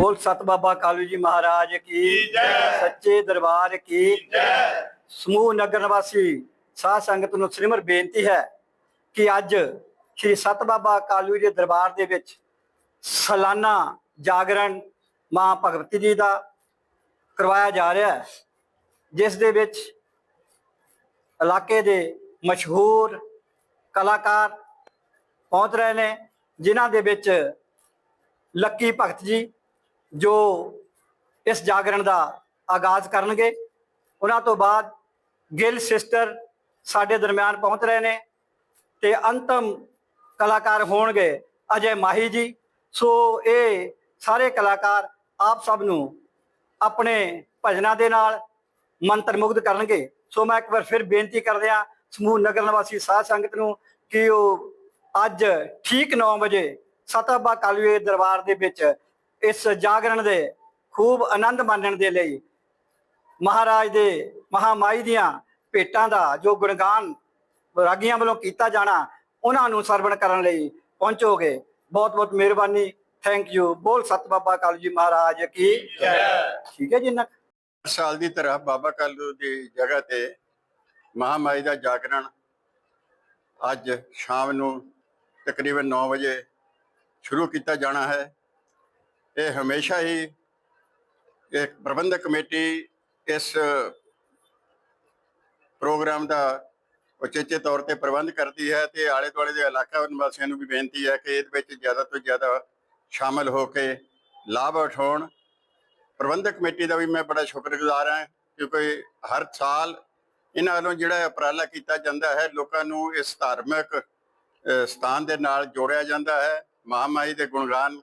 ਸਤ ਬਾਬਾ ਕਾਲੂ ਜੀ ਮਹਾਰਾਜ ਕੀ ਜੈ। ਸੱਚੇ ਦਰਬਾਰ ਕੀ ਜੈ ਸਮੂਹ ਨਗਰ ਨਿਵਾਸੀ ਸਾਧ ਸੰਗਤ ਨੂੰ ਸ੍ਰੀਮਰ ਬੇਨਤੀ ਹੈ ਕਿ ਅੱਜ ਸ੍ਰੀ ਸਤ ਬਾਬਾ ਕਾਲੂ ਜੀ ਦੇ ਦਰਬਾਰ ਦੇ ਵਿੱਚ ਸਾਲਾਨਾ ਜਾਗਰਣ ਮਾਂ ਭਗਵਤੀ ਜੀ ਦਾ ਕਰਵਾਇਆ ਜਾ ਰਿਹਾ ਹੈ ਜਿਸ ਦੇ ਵਿੱਚ ਇਲਾਕੇ ਦੇ ਮਸ਼ਹੂਰ ਕਲਾਕਾਰ ਪਹੁੰਚ ਰਹੇ ਨੇ ਜਿਨ੍ਹਾਂ ਦੇ ਵਿੱਚ ਲੱਕੀ ਭਗਤ ਜੀ ਜੋ ਇਸ ਜਾਗਰਣ ਦਾ ਆਗਾਜ਼ ਕਰਨਗੇ, ਉਹਨਾਂ ਤੋਂ ਬਾਅਦ ਗਿੱਲ ਸਿਸਟਰ ਸਾਡੇ ਦਰਮਿਆਨ ਪਹੁੰਚ ਰਹੇ ਨੇ ਤੇ ਅੰਤਮ ਕਲਾਕਾਰ ਹੋਣਗੇ ਅਜੇ ਮਾਹੀ ਜੀ। ਸੋ ਇਹ ਸਾਰੇ ਕਲਾਕਾਰ ਆਪ ਸਭ ਨੂੰ ਆਪਣੇ ਭਜਨਾਂ ਦੇ ਨਾਲ ਮੰਤਰ ਮੁਗਧ ਕਰਨਗੇ। ਸੋ ਮੈਂ ਇੱਕ ਵਾਰ ਫਿਰ ਬੇਨਤੀ ਕਰਦਿਆਂ ਸਮੂਹ ਨਗਰ ਨਿਵਾਸੀ ਸਾਧ ਸੰਗਤ ਨੂੰ ਕਿ ਉਹ ਅੱਜ ਠੀਕ 9 ਵਜੇ ਸਤਬਾ ਕਾਲੂਏ ਦਰਬਾਰ ਦੇ ਵਿੱਚ ਇਸ ਜਾਗਰਣ ਦੇ ਖੂਬ ਆਨੰਦ ਮਾਣਨ ਦੇ ਲਈ ਮਹਾਰਾਜ ਦੇ ਮਹਾਮਾਈ ਦੀਆਂ ਭੇਟਾਂ ਦਾ ਜੋ ਗੁਣਗਾਨ ਰਾਗੀਆਂ ਵੱਲੋਂ ਕੀਤਾ ਜਾਣਾ, ਉਹਨਾਂ ਨੂੰ ਸਰਵਣ ਕਰਨ ਲਈ ਪਹੁੰਚੋਗੇ। ਬਹੁਤ ਬਹੁਤ ਮਿਹਰਬਾਨੀ। ਥੈਂਕ ਯੂ ਬੋਲ ਸਤ ਬਾਬਾ ਕਾਲੂ ਜੀ ਮਹਾਰਾਜ ਕੀ ਜੈ। ਠੀਕ ਹੈ ਜੀ ਨਾ ਸਾਲ ਦੀ ਤਰ੍ਹਾਂ ਬਾਬਾ ਕਾਲੂ ਦੀ ਜਗ੍ਹਾ ਤੇ ਮਹਾਮਾਈ ਦਾ ਜਾਗਰਣ ਅੱਜ ਸ਼ਾਮ ਨੂੰ ਤਕਰੀਬਨ 9 ਵਜੇ ਸ਼ੁਰੂ ਕੀਤਾ ਜਾਣਾ ਹੈ। ਇਹ ਹਮੇਸ਼ਾ ਹੀ ਇੱਕ ਪ੍ਰਬੰਧਕ ਕਮੇਟੀ ਇਸ ਪ੍ਰੋਗਰਾਮ ਦਾ ਉਚੇਚੇ ਤੌਰ ਤੇ ਪ੍ਰਬੰਧ ਕਰਦੀ ਹੈ ਤੇ ਆਲੇ ਦੁਆਲੇ ਦੇ ਇਲਾਕਾ ਨਿਵਾਸੀਆਂ ਨੂੰ ਵੀ ਬੇਨਤੀ ਹੈ ਕਿ ਇਹਦੇ ਵਿੱਚ ਜ਼ਿਆਦਾ ਤੋਂ ਜ਼ਿਆਦਾ ਸ਼ਾਮਲ ਹੋ ਕੇ ਲਾਭ ਉਠਾਉਣ। ਪ੍ਰਬੰਧਕ ਕਮੇਟੀ ਦਾ ਵੀ ਮੈਂ ਬੜਾ ਸ਼ੁਕਰਗੁਜ਼ਾਰ ਹਾਂ ਕਿਉਂਕਿ ਹਰ ਸਾਲ ਇਹਨਾਂ ਵੱਲੋਂ ਜਿਹੜਾ ਉਪਰਾਲਾ ਕੀਤਾ ਜਾਂਦਾ ਹੈ, ਲੋਕਾਂ ਨੂੰ ਇਸ ਧਾਰਮਿਕ ਸਥਾਨ ਦੇ ਨਾਲ ਜੋੜਿਆ ਜਾਂਦਾ ਹੈ। ਮਹਾਮਾਈ ਦੇ ਗੁਣਗਾਨ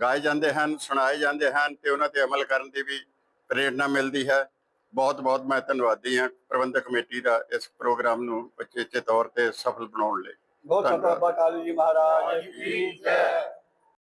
ਗਾਏ ਜਾਂਦੇ ਹਨ ਸੁਣਾਏ ਜਾਂਦੇ ਹਨ ਤੇ ਉਹਨਾਂ ਤੇ ਅਮਲ ਕਰਨ ਦੀ ਵੀ ਪ੍ਰੇਰਣਾ ਮਿਲਦੀ ਹੈ। ਬਹੁਤ ਬਹੁਤ ਮੈਂ ਧੰਨਵਾਦੀ ਹਾਂ ਪ੍ਰਬੰਧਕ ਕਮੇਟੀ ਦਾ ਇਸ ਪ੍ਰੋਗਰਾਮ ਨੂੰ ਉਚੇਚੇ ਤੌਰ ਤੇ ਸਫਲ ਬਣਾਉਣ ਲਈ। ਬਹੁਤ। ਬਾਬਾ ਕਾਲੂ ਜੀ ਮਹਾਰਾਜ। ਕੀ ਜੈ